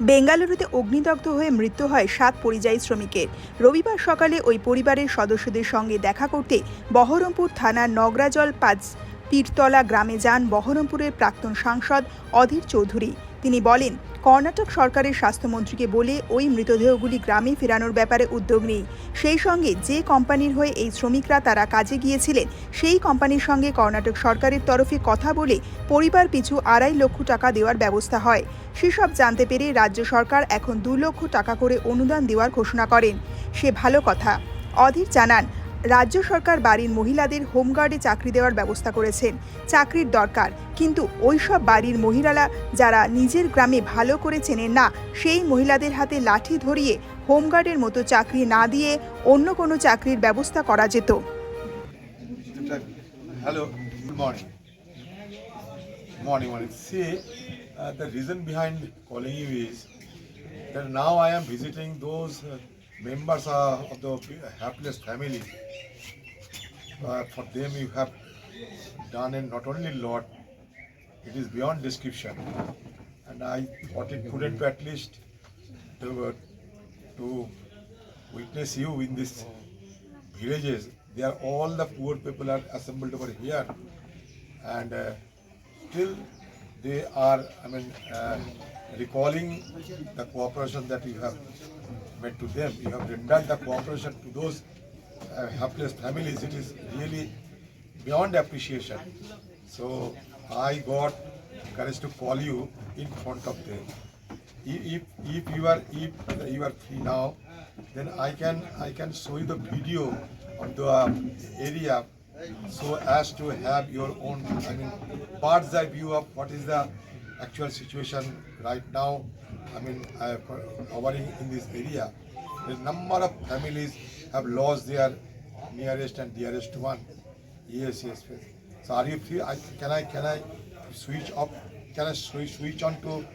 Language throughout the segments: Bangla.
বেঙ্গালুরুতে অগ্নিদগ্ধ হয়ে মৃত্যু হয় সাত পরিযায়ী শ্রমিকের। রবিবার সকালে ওই পরিবারের সদস্যদের সঙ্গে দেখা করতে বহরমপুর থানার নগরাজল পাঁচ পীরতলা গ্রামে যান বহরমপুরের প্রাক্তন সাংসদ অধীর চৌধুরী। তিনি বলেন, কর্ণাটক সরকারের স্বাস্থ্যমন্ত্রীকে বলে ওই মৃতদেহগুলি গ্রামে ফেরানোর ব্যাপারে উদ্যোগ নেই। সেই সঙ্গে যে কোম্পানির হয়ে এই শ্রমিকরা তারা কাজে গিয়েছিলেন, সেই কোম্পানির সঙ্গে কর্ণাটক সরকারের তরফে কথা বলে পরিবার পিছু আড়াই লক্ষ টাকা দেওয়ার ব্যবস্থা হয়। সেসব জানতে পেরে রাজ্য সরকার এখন দু লক্ষ টাকা করে অনুদান দেওয়ার ঘোষণা করেন। সে ভালো কথা। অধীর জানান রাজ্য সরকার বাড়ির মহিলাদের হোমগার্ডে চাকরি দেওয়ার ব্যবস্থা করেছেন। চাকরির দরকার। কিন্তু ওইসব বাড়ির মহিলারা যারা নিজের গ্রামে ভালো করে চেনেন না সেই মহিলাদের হাতে লাঠি ধরিয়ে হোমগার্ডের মতো চাকরি না দিয়ে অন্য কোনো চাকরির ব্যবস্থা করা যেত। Those uh, members of the hapless family. Uh, for them, you have done a not only lot, it is beyond description. And I thought it couldn't be at least to, to witness you in these villages. They are all the poor people are assembled over here, and uh, still they are. I mean, uh, recalling the cooperation that you have made to them. You have rendered the cooperation to those uh, helpless families. It is really beyond appreciation. So I got courage to call you in front of them. If, if, you are if you are free now, then I can I can show you the video of the area so as to have your own I mean bird's eye view of what is the actual situation right now. I mean uh, hovering in this area. The number of families have lost their nearest and dearest one. Yes, yes, yes. So are you free? I, can I can I switch off? Can I switch, switch on to?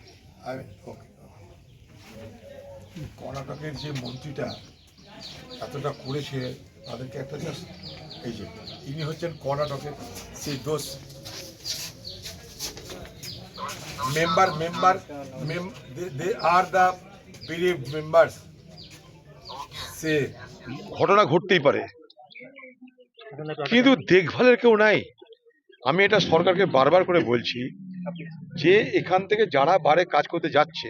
I mean, okay. কর্ণাটকের যে মন্ত্রীটা এতটা করেছে তাদেরকে একটা জাস্ট এই যে, ইনি হচ্ছেন কর্ণাটকের সেই দোষ। Member member they are the believe members. সে ঘটনা ঘটতেই পারে। কিন্তু দেখভালের কেউ নাই। আমি এটা সরকারকে বারবার করে বলছি যে এখান থেকে যারা বারে কাজ করতে যাচ্ছে,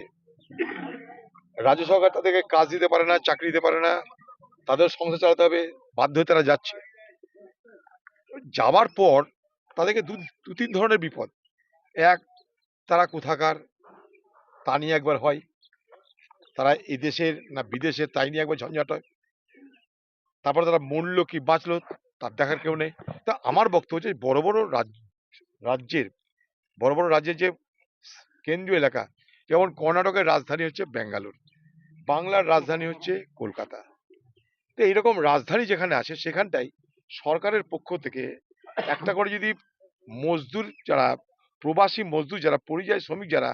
রাজ্য সরকার তাদেরকে কাজ দিতে পারে না, চাকরি দিতে পারে না, তাদের সংসার চালাতে হবে, বাধ্য হয়ে তারা যাচ্ছে। যাওয়ার পর তাদেরকে দু দু তিন ধরনের বিপদ। এক, তারা কোথাকার, তা নিয়ে একবার হয়। তারা এদেশের না বিদেশের, তাই নিয়ে একবার ঝঞ্ঝাট হয়। তারপরে তারা মরলো কি বাঁচলো, তার দেখার কেউ নেই। তা আমার বক্তব্য যে বড় বড় রাজ- রাজ্যের, বড় বড় রাজ্যের যে কেন্দ্রীয় এলাকা, যেমন কর্ণাটকের রাজধানী হচ্ছে ব্যাঙ্গালোর, বাংলার রাজধানী হচ্ছে কলকাতা। তো এইরকম রাজধানী যেখানে আছে, সেখানটাই সরকারের পক্ষ থেকে একটা করে যদি মজদুর যারা, প্রবাসী মজদুর যারা, পরিযায়ী শ্রমিক যারা,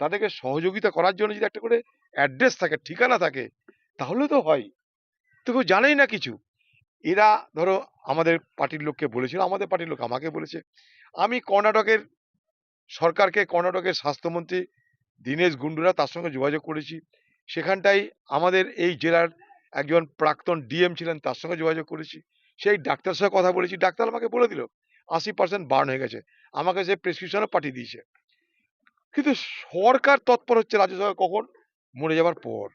তাদেরকে সহযোগিতা করার জন্য যদি একটা করে অ্যাড্রেস থাকে, ঠিকানা থাকে, তাহলে তো হয়। তো কেউ জানেই না কিছু। এরা ধরো আমাদের পার্টির লোককে বলেছিল, আমাদের পার্টির লোক আমাকে বলেছে, আমি কর্ণাটকের সরকারকে, কর্ণাটকের স্বাস্থ্যমন্ত্রী দীনেশ গুন্ডুরা তার সঙ্গে যোগাযোগ করেছি। সেখানটাই আমাদের এই জেলার একজন প্রাক্তন ডিএম ছিলেন, তার সঙ্গে যোগাযোগ করেছি। সেই ডাক্তারের সঙ্গে কথা বলেছি, ডাক্তার আমাকে বলে দিল, আশি পার্সেন্ট বার্ন হয়ে গেছে, আমাকে সে প্রেসক্রিপশনও পাঠিয়ে দিয়েছে। কিন্তু সরকার তৎপর হচ্ছে রাজ্য সরকার কখন? মরে যাবার পর।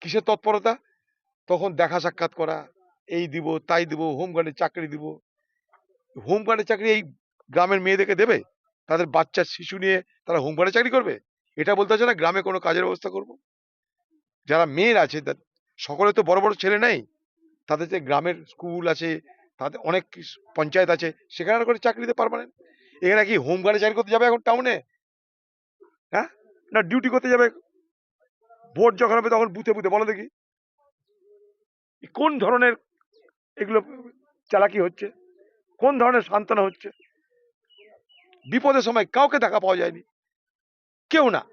কিসের তৎপরতা? তখন দেখা সাক্ষাৎ করা, এই দিব, তাই দিব হোমগার্ডের চাকরি দিব। হোমগার্ডের চাকরি এই গ্রামের মেয়েদেরকে দেবে? তাদের বাচ্চা, শিশু নিয়ে তারা হোমগার্ডে চাকরি করবে? এটা বলতে না, গ্রামে কোনো কাজের ব্যবস্থা করব? যারা মেয়ের আছে সকলে তো বড় বড় ছেলে নেই। তাদের যে গ্রামের স্কুল আছে তাদের অনেক পঞ্চায়েত আছে, সেখানে করে চাকরি দিতে পারবেন এখানে কি হোমগার্ডে চাকরি করতে যাবে এখন টাউনে হ্যাঁ? না ডিউটি করতে যাবে? ভোট যখন হবে তখন বুথে বুথে বলো দেখি। কোন ধরনের এগুলো চালাকি হচ্ছে? কোন ধরনের সান্ত্বনা হচ্ছে? বিপদের সময় কাউকে দেখা পাওয়া যায়নি। কেউ না।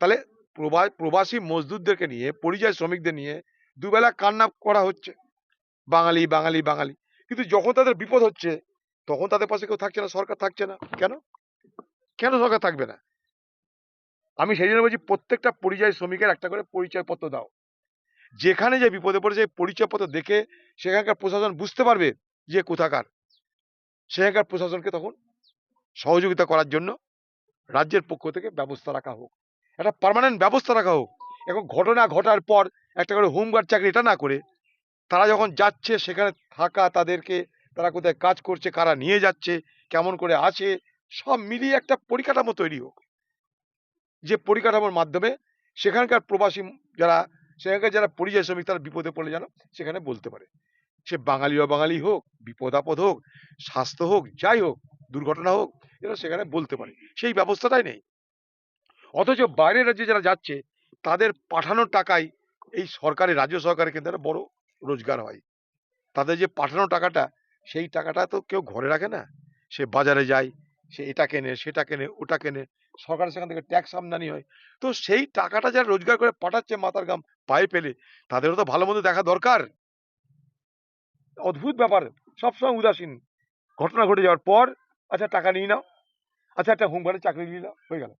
তাহলে প্রবা- প্রবাসী মজদুরদেরকে নিয়ে, পরিযায়ী শ্রমিকদের নিয়ে দুবেলা কান্না করা হচ্ছে। বাঙালি বাঙালি বাঙালি। কিন্তু যখন তাদের বিপদ হচ্ছে, তখন তাদের পাশে কেউ থাকছে না, সরকার থাকছে না। কেন? কেন সরকার থাকবে না? আমি সেই জন্য বলছি, প্রত্যেকটা পরিযায়ী শ্রমিকের একটা করে পরিচয়পত্র দাও। যেখানে যে বিপদে পড়েছে পরিচয়পত্র দেখে সেখানকার প্রশাসন বুঝতে পারবে যে কোথাকার। সেখানকার প্রশাসনকে তখন সহযোগিতা করার জন্য রাজ্যের পক্ষ থেকে ব্যবস্থা রাখা হোক। একটা পার্মানেন্ট ব্যবস্থা রাখা হোক। এখন ঘটনা ঘটার পর একটা করে হোমগার্ড চাকরি এটা না করে তারা যখন যাচ্ছে, সেখানে থাকা তাদেরকে, তারা কোথায় কাজ করছে, কারা নিয়ে যাচ্ছে, কেমন করে আছে, সব মিলিয়ে একটা পরিকাঠামো তৈরি হোক। যে পরিকাঠামোর মাধ্যমে সেখানকার প্রবাসী যারা, সেখানকার যারা পরিযায়ী শ্রমিক তারা বিপদে পড়লে যেন সেখানে বলতে পারে। সে বাঙালি বা বাঙালি হোক বিপদ আপদ হোক, স্বাস্থ্য হোক, যাই হোক, দুর্ঘটনা হোক যেন সেখানে বলতে পারে। সেই ব্যবস্থাটাই নেই। অথচ বাইরের রাজ্যে যারা যাচ্ছে, তাদের পাঠানোর টাকায় এই সরকারের রাজ্য সরকারের কিন্তু একটা বড় রোজগার হয়। তাদের যে পাঠানো টাকাটা, সেই টাকাটা তো কেউ ঘরে রাখে না। সে বাজারে যায়, সে এটা কেনে, সেটা কেনে, ওটা কেনে সরকার সেখান থেকে ট্যাক্স আমদানি হয়। তো সেই টাকাটা যারা রোজগার করে পাঠাচ্ছে মাথার গাম পায়ে পেলে তাদেরও তো ভালো মন্দ দেখা দরকার। অদ্ভুত ব্যাপার, সবসময় উদাসীন। ঘটনা ঘটে যাওয়ার পর আচ্ছা টাকা নিয়ে নাও আচ্ছা একটা হোমগার্ডের চাকরি নিয়ে নাও, হয়ে গেল।